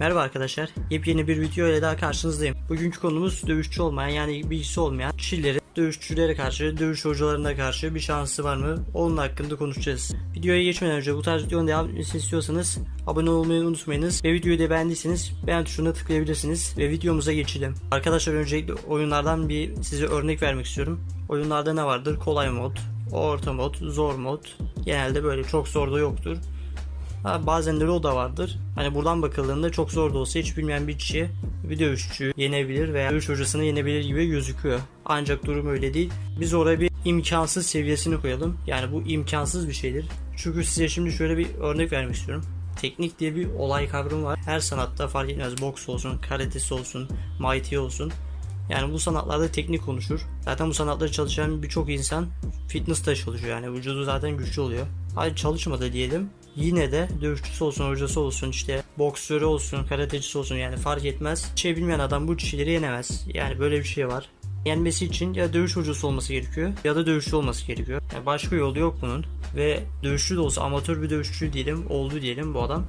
Merhaba arkadaşlar. Yepyeni bir video ile daha karşınızdayım. Bugünkü konumuz dövüşçü olmayan yani bilgisi olmayan kişilerin dövüşçülere karşı, dövüş hocalarına karşı bir şansı var mı? Onun hakkında konuşacağız. Videoya geçmeden önce bu tarz videonun devam etmesini istiyorsanız abone olmayı unutmayınız ve videoyu da beğendiyseniz beğen tuşuna tıklayabilirsiniz ve videomuza geçelim. Arkadaşlar öncelikle oyunlardan bir size örnek vermek istiyorum. Oyunlarda ne vardır? Kolay mod, orta mod, zor mod. Genelde böyle çok zor da yoktur. Ha, bazenleri o da vardır. Hani buradan bakıldığında çok zor da olsa hiç bilmeyen bir kişi bir dövüşçü yenebilir veya dövüş hocasını yenebilir gibi gözüküyor. Ancak durum öyle değil. Biz oraya bir imkansız seviyesini koyalım. Yani bu imkansız bir şeydir. Çünkü size şimdi şöyle bir örnek vermek istiyorum. Teknik diye bir olay kavramı var. Her sanatta fark etmez. Boks olsun, karatesi olsun, muay olsun. Yani bu sanatlarda teknik konuşur. Zaten bu sanatları çalışan birçok insan fitness'ta çalışıyor. Yani vücudu zaten güçlü oluyor. Hadi çalışmadı diyelim. Yine de dövüşçüsü olsun, hocası olsun, işte boksörü olsun, karatecisi olsun yani fark etmez. Şey bilmeyen adam bu kişileri yenemez. Yani böyle bir şey var. Yenmesi için ya dövüş hocası olması gerekiyor ya da dövüşçü olması gerekiyor. Yani başka yolu yok bunun. Ve dövüşçü de olsa amatör bir dövüşçü diyelim, oldu diyelim bu adam.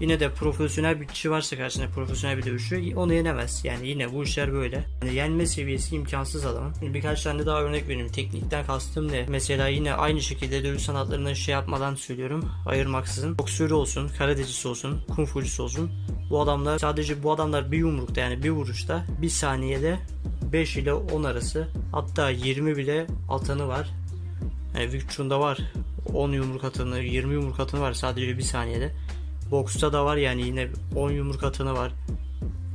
Yine de profesyonel bir kişi varsa karşısında profesyonel bir dövüşçü onu yenemez. Yani yine bu işler böyle. Yani yenme seviyesi imkansız adamın. Birkaç tane daha örnek vereyim. Teknikten kastım ne? Mesela yine aynı şekilde dövüş sanatlarını şey yapmadan söylüyorum. Ayırmaksızın. Boksörü olsun, karatecisi olsun, kung fucusu olsun. Bu adamlar sadece bu adamlar bir yumrukta yani bir vuruşta bir saniyede 5 ile 10 arası hatta 20 bile atanı var. Yani Wing var 10 yumruk atanı, 20 yumruk atanı var sadece bir saniyede. Boksta da var yani yine 10 yumruk atanı var.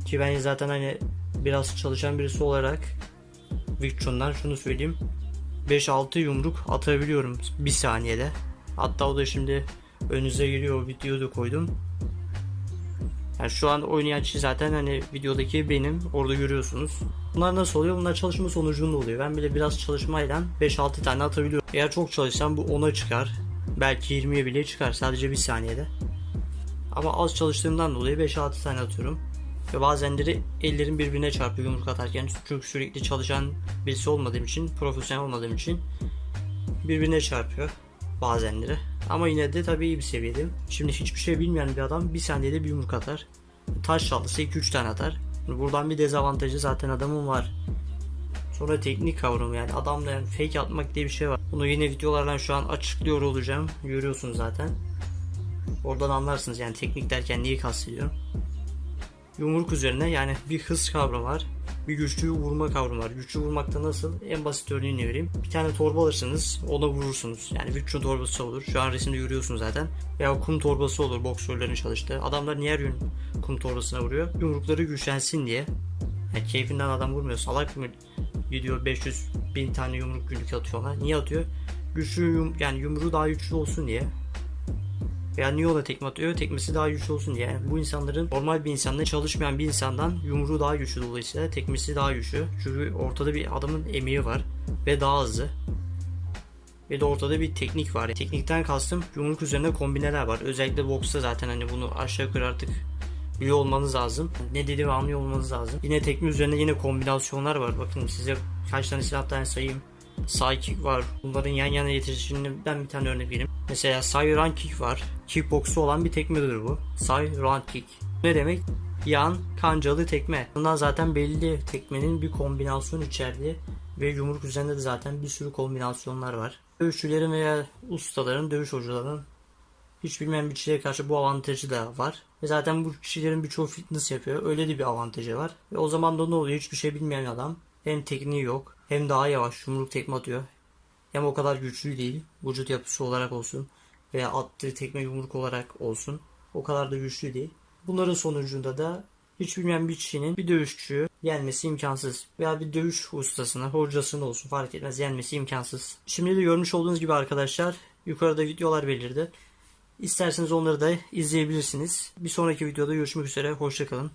Ki ben zaten hani biraz çalışan birisi olarak Chun'dan şunu söyleyeyim. 5-6 yumruk atabiliyorum bir saniyede. Hatta o da şimdi önünüze geliyor o videoyu da koydum. Yani şu an oynayan kişi zaten hani videodaki benim orada görüyorsunuz. Bunlar nasıl oluyor? Bunlar çalışma sonucunda oluyor. Ben bile biraz çalışmayla 5-6 tane atabiliyorum. Eğer çok çalışsam bu 10'a çıkar. Belki 20'ye bile çıkar sadece bir saniyede. Ama az çalıştığımdan dolayı 5-6 tane atıyorum. Ve bazenleri ellerim birbirine çarpıyor yumruk atarken. Çünkü sürekli çalışan birisi olmadığım için, profesyonel olmadığım için birbirine çarpıyor bazenleri. Ama yine de tabii iyi bir seviyedeyim. Şimdi hiçbir şey bilmeyen bir adam bir saniyede bir yumruk atar. Taş saldırsa 2-3 tane atar. Buradan bir dezavantajı zaten adamın var. Sonra teknik kavramı yani adamla yani fake atmak diye bir şey var. Bunu yine videolardan şu an açıklıyor olacağım. Görüyorsunuz zaten. Oradan anlarsınız yani teknik derken neyi kastediyorum. Yumruk üzerine yani bir hız kavramı var. Bir güçlü vurma kavramı var. Güçlü vurmakta nasıl? En basit örneğini vereyim. Bir tane torba alırsınız ona vurursunuz. Yani bir torbası olur. Şu an resimde görüyorsunuz zaten. Veya kum torbası olur boksörlerin çalıştığı. Adamlar niye gün kum torbasına vuruyor? Yumrukları güçlensin diye. Yani keyfinden adam vurmuyor. Salak mı gidiyor 500 bin tane yumruk günlük atıyorlar. Niye atıyor? Güçlü yum, yani yumruğu daha güçlü olsun diye. Veya niye ona tekme atıyor? Tekmesi daha güçlü olsun diye. Yani bu insanların normal bir insanla çalışmayan bir insandan yumruğu daha güçlü dolayısıyla tekmesi daha güçlü. Çünkü ortada bir adamın emeği var ve daha hızlı. Ve de ortada bir teknik var. Teknikten kastım yumruk üzerine kombineler var. Özellikle boksta zaten hani bunu aşağı yukarı artık biliyor olmanız lazım. Ne dediğimi anlıyor olmanız lazım. Yine tekme üzerine yine kombinasyonlar var. Bakın size kaç tane silah tane sayayım. Kick var. Bunların yan yana getirişinden bir tane örnek vereyim. Mesela side run kick var. Kickbox'ta olan bir tekmedir bu. Side run kick. Ne demek? Yan kancalı tekme. Bundan zaten belli tekmenin bir kombinasyon içerdiği ve yumruk üzerinde de zaten bir sürü kombinasyonlar var. Dövüşçülerin veya ustaların, dövüş hocalarının hiç bilmeyen bir kişiye karşı bu avantajı da var. Ve zaten bu kişilerin birçoğu fitness yapıyor. Öyle de bir avantajı var. Ve o zaman da ne oluyor? Hiçbir şey bilmeyen adam hem tekniği yok hem daha yavaş yumruk tekme atıyor. Hem o kadar güçlü değil. Vücut yapısı olarak olsun veya attığı tekme yumruk olarak olsun. O kadar da güçlü değil. Bunların sonucunda da hiç bilmeyen bir kişinin bir dövüşçüyü yenmesi imkansız. Veya bir dövüş ustasını, hocasını olsun fark etmez yenmesi imkansız. Şimdi de görmüş olduğunuz gibi arkadaşlar yukarıda videolar belirdi. İsterseniz onları da izleyebilirsiniz. Bir sonraki videoda görüşmek üzere. Hoşçakalın.